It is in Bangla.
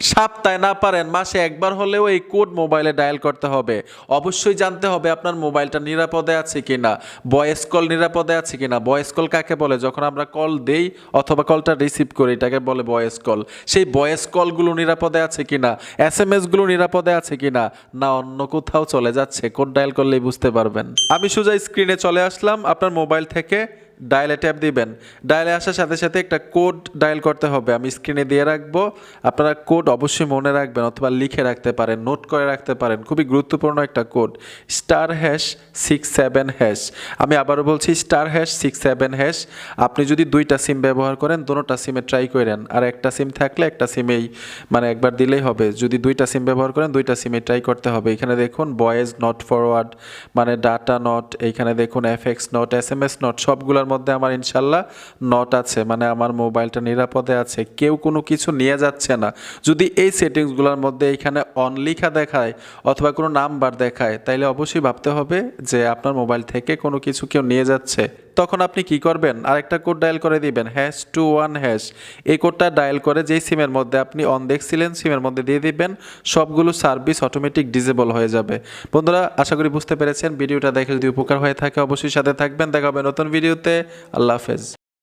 সপ্তাহে না পারেন, মাসে একবার হলেও এই কোড মোবাইলে ডায়াল করতে হবে। অবশ্যই জানতে হবে আপনার মোবাইলটা নিরাপদে আছে কি না ভয়েস কল নিরাপদে আছে কি না ভয়েস কল কাকে বলে? যখন আমরা কল দেই অথবা কলটা রিসিভ করি, এটাকে বলে ভয়েস কল সেই ভয়েস কলগুলো নিরাপদে আছে কি না এস এম এসগুলো নিরাপদে আছে কি না না অন্য কোথাও চলে যাচ্ছে, কোড ডায়াল করলেই বুঝতে পারবেন। আমি সোজা স্ক্রিনে চলে আসলাম, আপনার মোবাইল থেকে ডায়ালে ট্যাপ দিবেন। ডায়ালে আসার সাথে সাথে একটা কোড ডায়াল করতে হবে। আমি স্ক্রিনে দিয়ে রাখব। আপনারা কোড অবশ্যই মনে রাখবেন অথবা লিখে রাখতে পারেন নোট করে রাখতে পারেন। খুবই গুরুত্বপূর্ণ একটা code star hash six seven hash আমি আবারও বলছি star hash six seven hash আপনি যদি দুইটা সিম ব্যবহার করেন দুটোটা সিমে ট্রাই করেন। আর একটা সিম থাকলে একটা সিমেই মানে একবার দিলেই হবে। যদি দুইটা সিম ব্যবহার করেন, দুইটা সিমে ট্রাই করতে হবে। এখানে দেখুন বয়েজ নট ফরওয়ার্ড মানে ডাটা নট এইখানে দেখুন F X not S M S not সবগুলোর মধ্যে আমার ইনশাল্লাহ নট আছে। মানে আমার মোবাইলটা নিরাপদে আছে। কেউ কোনো কিছু নিয়ে যাচ্ছে না। যদি এই সেটিংসগুলোর মধ্যে এইখানে অন লিখা দেখায় অথবা কোনো নাম্বার দেখায়, তাইলে অবশ্যই ভাবতে হবে যে আপনার মোবাইল থেকে কোনো কিছু কেউ নিয়ে যাচ্ছে। তখন আপনি কি করবেন? আরেকটা কোড ডায়াল করে দিবেন হ্যাশ টু ওয়ান হ্যাশ এই কোডটা ডায়াল করে যেই সিমের মধ্যে আপনি অন দেখছিলেন সিমের মধ্যে দিয়ে দিবেন, সবগুলো সার্ভিস অটোমেটিক ডিজেবল হয়ে যাবে। বন্ধুরা, আশা করি বুঝতে পেরেছেন। ভিডিওটা দেখে যদি উপকার হয়ে থাকে, অবশ্যই সাথে থাকবেন। দেখা হবে নতুন ভিডিওতে। আল্লাহ হাফেজ।